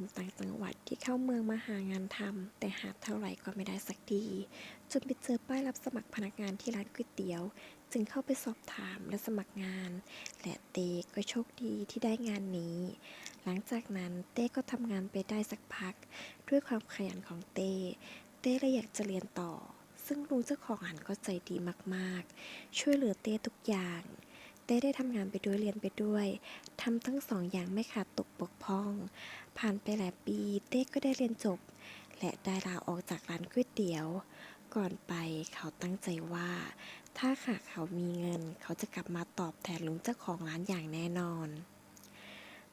นุ่มต่างจังหวัดที่เข้าเมืองมาหางานทำแต่หาเท่าไหร่ก็ไม่ได้สักทีจนไปเจอป้ายรับสมัครพนักงานที่ร้านก๋วยเตี๋ยว จึงเข้าไปสอบถามและสมัครงาน และเต้ก็โชคดีที่ได้งานนี้ หลังจากนั้นเต้ก็ทำงานไปได้สักพัก ด้วยความขยันของเต้เต้เลยอยากจะเรียนต่อ ซึ่งลุงเจ้าของร้านก็ใจดีมากๆ ช่วยเหลือเต้ทุกอย่าง เต้ได้ทำงานไปด้วยเรียนไปด้วยทำทั้งสองอย่างไม่ขาดตกบกพร่อง ผ่านไปหลายปีเต้ก็ได้เรียนจบ และได้ลาออกจากร้านก๋วยเตี๋ยว ก่อนไปเขาตั้งใจว่า ถ้าหากเขามีเงิน เขาจะกลับมาตอบแทนลุงเจ้าของร้านอย่างแน่นอน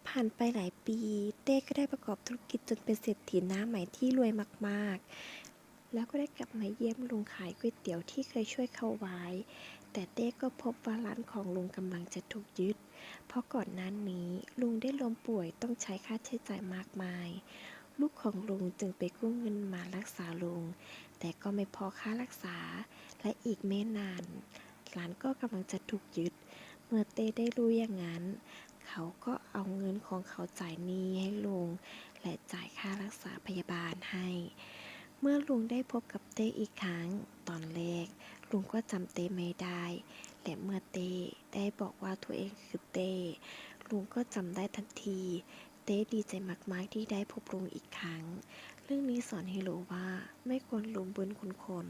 ผ่านไปหลายปี เต้ก็ได้ประกอบธุรกิจจนเป็นเศรษฐีหน้าใหม่ที่รวยมากๆ แล้วก็ได้กลับมาเยี่ยมลุงขายก๋วยเตี๋ยวที่เคยช่วยเขาไว้ แต่เต้ก็พบว่าร้านของลุงกำลังจะถูกยึด เพราะก่อนหน้านี้ลุงได้ล้มป่วยต้องใช้ค่าใช้จ่ายมากมาย ลูกของลุงจึงไปกู้เงินมารักษาลุง แต่ก็ไม่พอค่ารักษา และอีกไม่นาน ร้านก็กำลังจะถูกยึด เมื่อเต้ได้รู้อย่างนั้น เขาก็เอาเงินของเขาจ่ายหนี้ให้ลุง และจ่ายค่ารักษาพยาบาลให้ เมื่อลุงได้พบกับเต้อีกครั้ง ตอนแรกลุงก็จำเต้ไม่ได้ และเมื่อเต้ได้บอกว่าตัวเองคือเต้ลุงก็จำได้ทันที เต้ดีใจมากๆที่ได้พบลุงอีกครั้ง เรื่องนี้สอนให้รู้ว่าไม่ควรลืมบุญคุณคน